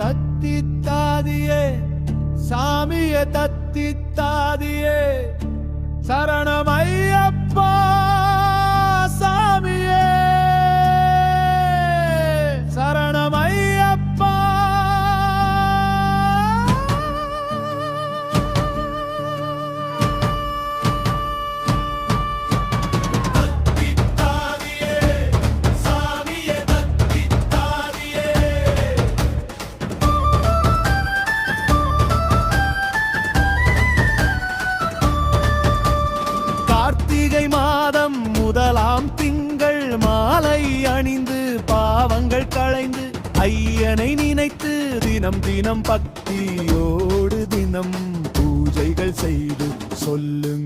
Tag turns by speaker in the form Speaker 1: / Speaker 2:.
Speaker 1: தத்தித்தாதியே சாமிய தத்தித்தாதியே சரணம் கார்த்திகை மாதம் முதலாம் திங்கள் மாலை அணிந்து பாவங்கள் களைந்து ஐயனை நினைத்து தினம் தினம் பக்தியோடு தினம் பூஜைகள் செய்து சொல்லுங்கள்.